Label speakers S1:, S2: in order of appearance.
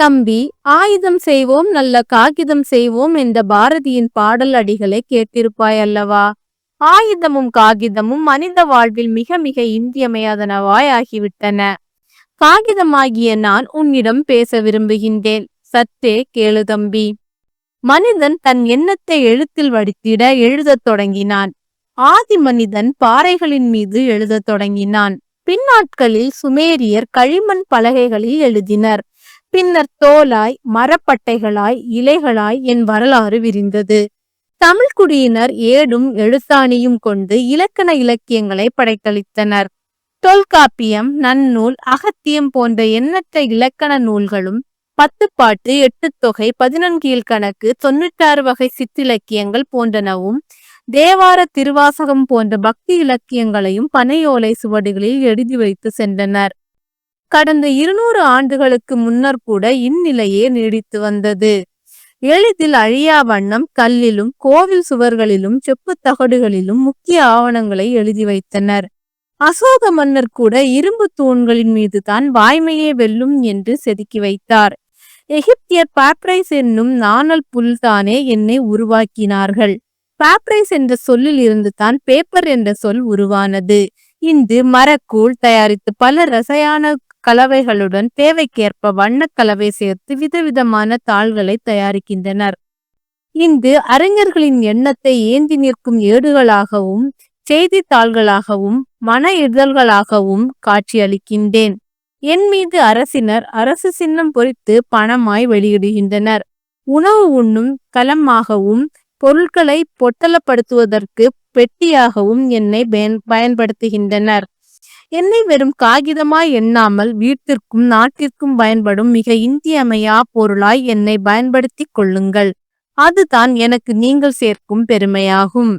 S1: தம்பி ஆயுதம் செய்வோம் நல்ல காகிதம் செய்வோம் என்ற பாரதியின் பாடல் அடிகளை கேட்டிருப்பாய் அல்லவா ஆயுதமும் காகிதமும் மனித வாழ்வில் மிக மிக இன்றியமையாதனவாய் ஆகிவிட்டன காகிதமாகிய நான் உன்னிடம் பேச விரும்புகின்றேன் சற்றே கேளு தம்பி மனிதன் தன் எண்ணத்தை எழுத்தில் வடித்திட எழுதத் தொடங்கினான் ஆதி மனிதன் பாறைகளின் மீது எழுதத் தொடங்கினான் பின்னாட்களில் சுமேரியர் களிமண் பலகைகளில் எழுதினர் பின்னர் தோலாய் மரப்பட்டைகளாய் இலைகளாய் என் வரலாறு விரிந்தது தமிழ் குடியினர் ஏடும் எழுத்தாணியும் கொண்டு இலக்கண இலக்கியங்களை படைத்தளித்தனர் தொல்காப்பியம் நன்னூல் அகத்தியம் போன்ற எண்ணற்ற இலக்கண நூல்களும் பத்து எட்டு தொகை பதினொன்கீழ் கணக்கு தொண்ணூற்றாறு வகை சிற்றிலக்கியங்கள் போன்றனவும் தேவார திருவாசகம் போன்ற பக்தி இலக்கியங்களையும் பனையோலை சுவடுகளில் எழுதி வைத்து சென்றனர் கடந்த இருநூறு ஆண்டுகளுக்கு முன்னர் கூட இந்நிலையே நீடித்து வந்தது எளிதில் அழியா வண்ணம் கல்லிலும் கோவில் சுவர்களிலும் செப்பு தகடுகளிலும் முக்கிய ஆவணங்களை எழுதி வைத்தனர் அசோக மன்னர் கூட இரும்பு தூண்களின் மீது தான் வாய்மையே வெல்லும் என்று செதுக்கி வைத்தார் எகிப்தியர் பாப்ரைஸ் என்னும் நாணல் புல் தானே என்னை உருவாக்கினார்கள் பாப்ரைஸ் என்ற சொல்லில் இருந்து தான் பேப்பர் என்ற சொல் உருவானது இன்று மரக்கூழ் தயாரித்து பல ரசாயன கலவைகளுடன் தேவைக்கேற்ப வண்ணக் கலவை சேர்த்து விதவிதமான தாள்களை தயாரிக்கின்றனர் இந்து அறிஞர்களின் எண்ணத்தை ஏந்தி நிற்கும் ஏடுகளாகவும் செய்தித்தாள்களாகவும் மன இதழ்களாகவும் காட்சியளிக்கின்றேன் என் மீது அரசினர் அரசு சின்னம் பொறித்து பணமாய் வெளியிடுகின்றனர் உணவு உண்ணும் களமாகவும் பொருட்களை பொட்டலப்படுத்துவதற்கு பெட்டியாகவும் என்னை பயன்படுத்துகின்றனர் என்னை வெறும் காகிதமாய் எண்ணாமல் வீட்டிற்கும் நாட்டிற்கும் பயன்படும் மிக இந்தியமையா பொருளாய் என்னை பயன்படுத்தி கொள்ளுங்கள் அதுதான் எனக்கு நீங்கள் சேர்க்கும் பெருமையாகும்